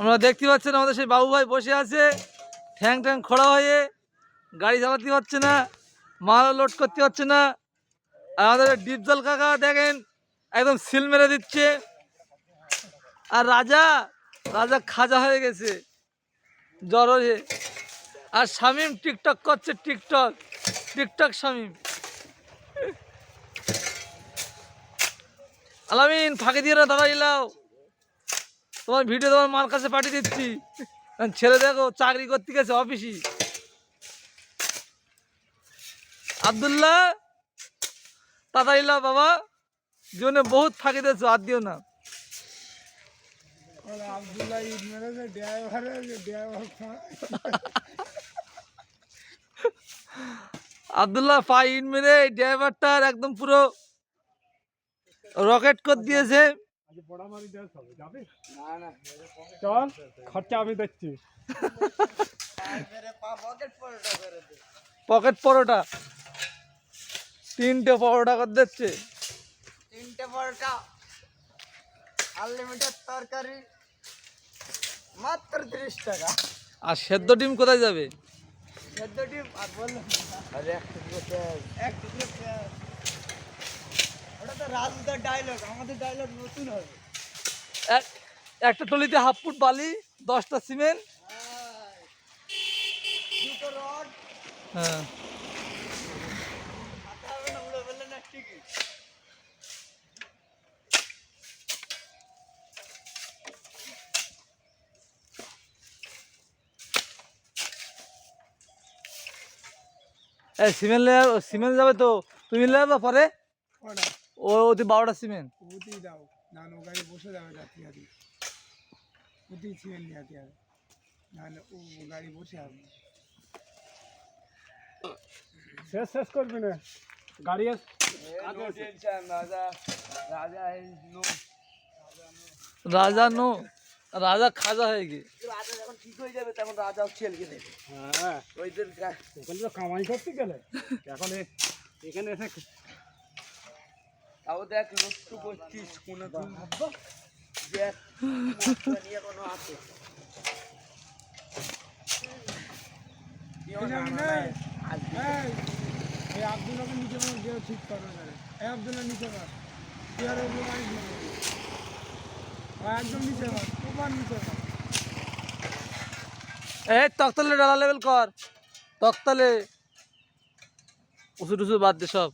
আমরা দেখতে পাচ্ছেন আমাদের সেই বাবু ভাই বসে আছে। ঠ্যাং ঠ্যাং খোড়া হয়ে গাড়ি চালাতে পারছে না মাল লোড করতে পারছে না। আর আমাদের ডিপজল কাকা দেখেন, একদম সিল মেরে দিচ্ছে। আর রাজা রাজা খাজা হয়ে গেছে। জ্বর হয়ে। আর শামিম টিকটক করছে, টিকটক। টিকটক শামিম। আলামিন, ফাঁকি দিয়ে না দাদা এলাও। তোমার ভিডিও তোমার মার কাছে পাঠিয়ে দিচ্ছি। ছেলে দেখো, চাকরি করতে গেছে অফিসে আবদুল্লাহ দাদা ইলাও বাবা। জীবনে বহুত ফাঁকি দিয়েছ, আর দিও না। আবদুল্লাহ পা ইট মেরে ড্রাইভারটার একদম পুরো রকেট দিয়েছে। হবে যাবে? না না চল খরচা আমি দেখছি। পকেট পরোটা। তিনটে পরোটা করে দিচ্ছে। তিনটে পরোটা আনলিমিটেড তরকারি মাত্র তিরিশ টাকা। আর সেদ্ধ ডিম কোথায় যাবে? সেদ্ধ ডিম আর বললাম আরে এক টুকরো পেঁয়াজ। এক টুকরো পেঁয়াজ। রাজুদার ডায়লগ আমাদের ডায়লগ নতুন হবে। এক একটা টলিতে হাফ ফুট বালি দশটা সিমেন্ট দুটো রড হ্যাঁ। সিমেন্ট লেয়ার সিমেন্ট যাবে তো তুমি নেবে পরে। ও ওদি বারোটা সিমেন্ট? উঠেই দাও। নানু গাড়ি বসে যাবে রাত্রি আদি উঠেই ছিলেন রাত্রি আদি নাহলে ও গাড়ি বসে হবে শেষ শেষ করবি না। গাড়ি রাজা নো। রাজা খাজা হয়ে গিয়ে। রাজা যখন ঠিক হয়ে যাবে তখন রাজাও ছেলকে দেবে। হ্যাঁ। ওইদের ওখানে তো কামাই করতে গেলে। এখন এখানে এসে তাও দেখ লট্টু করছিস কোনো দেখ আছে। আব্দুল্লাহকে নিচে ঠিক করবে না রে। আব্দুল্লাহ নিচে কর। তুই আর ওগুলো মারিস না একদম নিচে নিচে এই তক্তালে ডালা লেভেল কর। তক্তালে। উঁচু টুসু বাদ দে সব।